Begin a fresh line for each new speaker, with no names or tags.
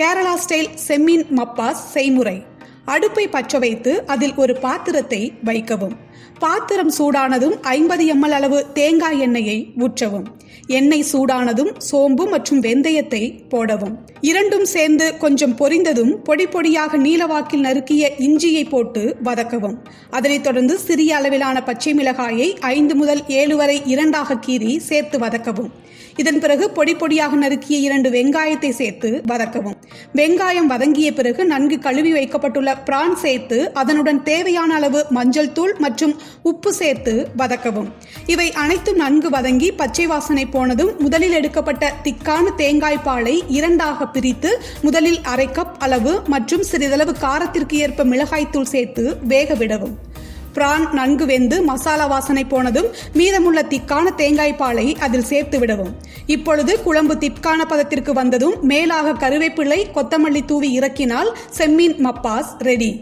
Kerala style செம்மீன் மப்பாஸ் செய்முறை. அடுப்பை பற்ற வைத்து அதில் ஒரு பாத்திரத்தை வைக்கவும். பாத்திரம் சூடானதும் ஐம்பது எம்எல் அளவு தேங்காய் எண்ணெயை ஊற்றவும். எண்ணெய் சூடானதும் சோம்பு மற்றும் வெந்தயத்தை போடவும். இரண்டும் சேர்ந்து கொஞ்சம் பொரிந்ததும் பொடி பொடியாக நீலவாக்கில் நறுக்கிய இஞ்சியை போட்டு வதக்கவும். அதனைத் தொடர்ந்து சிறிய அளவிலான பச்சை மிளகாயை ஐந்து முதல் ஏழு வரை இரண்டாக கீறி சேர்த்து வதக்கவும். இதன் பிறகு பொடி பொடியாக நறுக்கிய இரண்டு வெங்காயத்தை சேர்த்து வதக்கவும். வெங்காயம் வதங்கிய பிறகு நன்கு கழுவி வைக்கப்பட்டுள்ள பிரான் சேர்த்து அதனுடன் தேவையான அளவு மஞ்சள் தூள் மற்றும் உப்பு சேர்த்து வதக்கவும். இவை அனைத்தும் நன்கு வதங்கி பச்சை வாசனை போனதும் முதலில் எடுக்கப்பட்ட திக்கான தேங்காய் பாலை இரண்டாக பிரித்து முதலில் அரை கப் அளவு மற்றும் சிறிதளவு காரத்திற்கு ஏற்ப மிளகாய்த்தூள் சேர்த்து வேக விடவும். பிரான் நன்கு வெந்து மசாலா வாசனை போனதும் மீதமுள்ள திக்கான தேங்காய் பாலை அதில் சேர்த்து விடவும். இப்பொழுது குழம்பு திக்கான பதத்திற்கு வந்ததும் மேலாக கருவேப்பிள்ளை கொத்தமல்லி தூவி இறக்கினால் செம்மீன் மப்பாஸ் ரெடி.